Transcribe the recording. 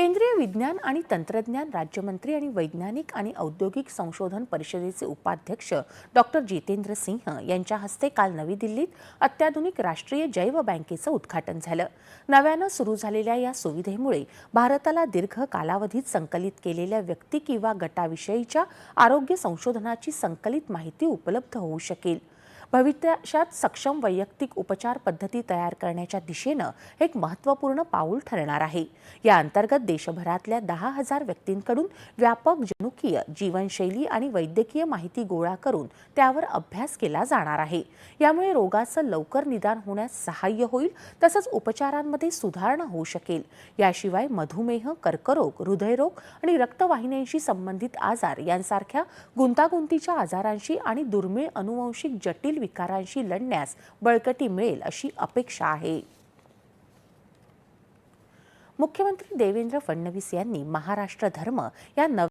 केंद्रीय विज्ञान आणि तंत्रज्ञान राज्यमंत्री आणि वैज्ञानिक आणि औद्योगिक संशोधन परिषदेचे उपाध्यक्ष डॉक्टर जितेंद्र सिंह यांच्या हस्ते काल नवी दिल्लीत अत्याधुनिक राष्ट्रीय जैव बँकेचं उद्घाटन झालं. नव्यानं सुरू झालेल्या या सुविधेमुळे भारताला दीर्घ कालावधीत संकलित केलेल्या व्यक्ती किंवा गटाविषयीच्या आरोग्य संशोधनाची संकलित माहिती उपलब्ध होऊ शकेल. भविष्यात सक्षम वैयक्तिक उपचार पद्धती तयार करण्याच्या दिशेनं एक महत्त्वपूर्ण पाऊल ठरणार आहे. या अंतर्गत देशभरातल्या दहा हजार व्यक्तींकडून व्यापक जनुकीय जीवनशैली आणि वैद्यकीय माहिती गोळा करून त्यावर अभ्यास केला जाणार आहे. यामुळे रोगाचं लवकर निदान होण्यास सहाय्य होईल तसंच उपचारांमध्ये सुधारणा होऊ शकेल. याशिवाय मधुमेह कर्करोग हृदयरोग आणि रक्तवाहिन्यांशी संबंधित आजार यांसारख्या गुंतागुंतीच्या आजारांशी आणि दुर्मिळ अनुवंशिक जटिल विकारांशी लढण्यास बळकटी मिळेल अशी अपेक्षा आहे. मुख्यमंत्री देवेंद्र फडणवीस यांनी महाराष्ट्र धर्म या नव